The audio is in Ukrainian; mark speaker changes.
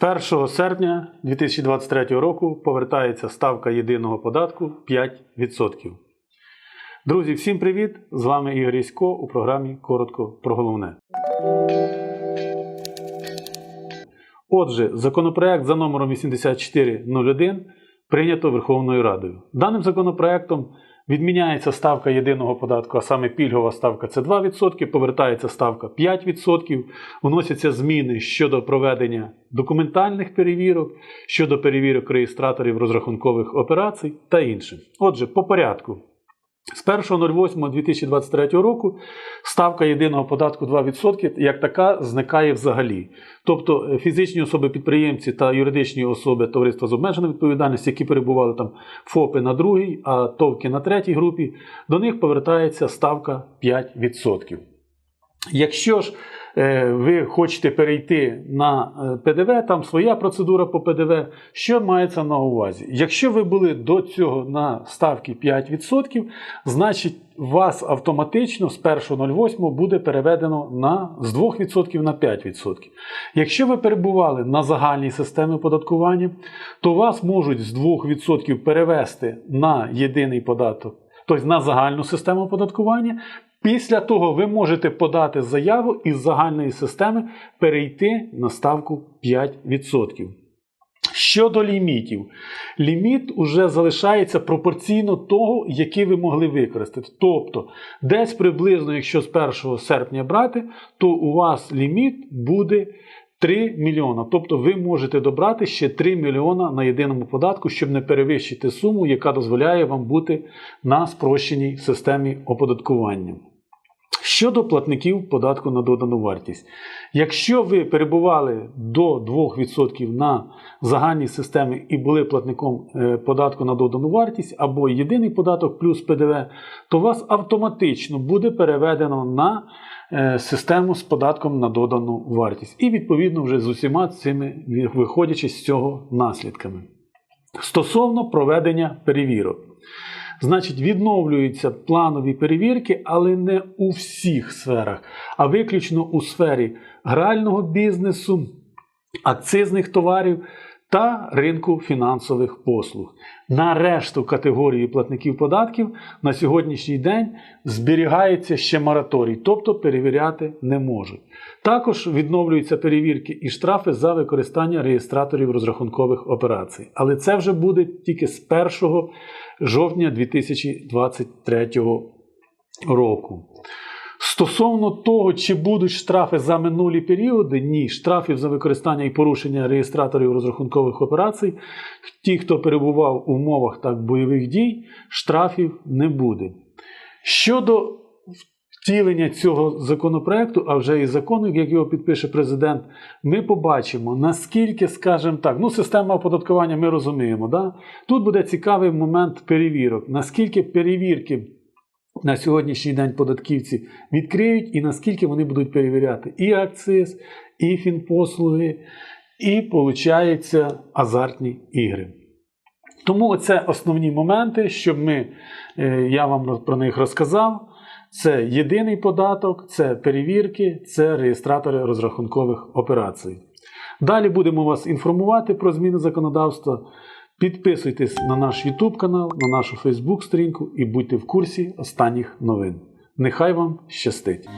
Speaker 1: З 1 серпня 2023 року повертається ставка єдиного податку 5%. Друзі, всім привіт! З вами Ігор Ісько у програмі Коротко про головне. Отже, законопроект за номером 8401 прийнято Верховною Радою. Даним законопроектом відміняється ставка єдиного податку, а саме пільгова ставка це 2%, повертається ставка 5%, вносяться зміни щодо проведення документальних перевірок, щодо перевірок реєстраторів розрахункових операцій та інше. Отже, по порядку. З 1.08.2023 року ставка єдиного податку 2% як така зникає взагалі. Тобто е, фізичні особи-підприємці та юридичні особи товариства з обмеженою відповідальністю, які перебували там ФОПи на другій, а ТОВки на третій групі, до них повертається ставка 5%. Якщо ж ви хочете перейти на е, ПДВ, там своя процедура по ПДВ, що мається на увазі? Якщо ви були до цього на ставки 5%, значить вас автоматично з 1.08 буде переведено на, з 2% на 5%. Якщо ви перебували на загальній системі оподаткування, то вас можуть з 2% перевести на єдиний податок, тобто на загальну систему оподаткування. Після того ви можете подати заяву із загальної системи перейти на ставку 5%. Щодо лімітів, ліміт уже залишається пропорційно того, який ви могли використати. Тобто, десь приблизно, якщо з 1 серпня брати, то у вас ліміт буде 3 мільйона. Тобто ви можете добрати ще 3 мільйона на єдиному податку, щоб не перевищити суму, яка дозволяє вам бути на спрощеній системі оподаткування. Щодо платників податку на додану вартість. Якщо ви перебували до 2% на загальній системі і були платником е, податку на додану вартість або єдиний податок плюс ПДВ, то вас автоматично буде переведено на е, систему з податком на додану вартість. І відповідно вже з усіма цими виходячи з цього наслідками. Стосовно проведення перевірок. Значить, відновлюються планові перевірки, але не у всіх сферах, а виключно у сфері грального бізнесу, акцизних товарів та ринку фінансових послуг. На решту категорії платників податків на сьогоднішній день зберігається ще мораторій, тобто перевіряти не можуть. Також відновлюються перевірки і штрафи за використання реєстраторів розрахункових операцій. Але це вже буде тільки з 1 жовтня 2023 року. Стосовно того, чи будуть штрафи за минулі періоди, ні, штрафів за використання і порушення реєстраторів розрахункових операцій, ті, хто перебував у умовах так, бойових дій, штрафів не буде. Щодо втілення цього законопроекту, а вже і закону, як його підпише президент, ми побачимо, наскільки, скажімо так, ну, система оподаткування ми розуміємо. Да? Тут буде цікавий момент перевірок, наскільки перевірки на сьогоднішній день податківці відкриють і наскільки вони будуть перевіряти і акциз, і фінпослуги, і, виходить, азартні ігри. Тому це основні моменти, щоб ми, е, я вам про них розказав. Це єдиний податок, це перевірки, це реєстратори розрахункових операцій. Далі будемо вас інформувати про зміни законодавства. Підписуйтесь на наш YouTube канал, на нашу Facebook сторінку і будьте в курсі останніх новин. Нехай вам щастить!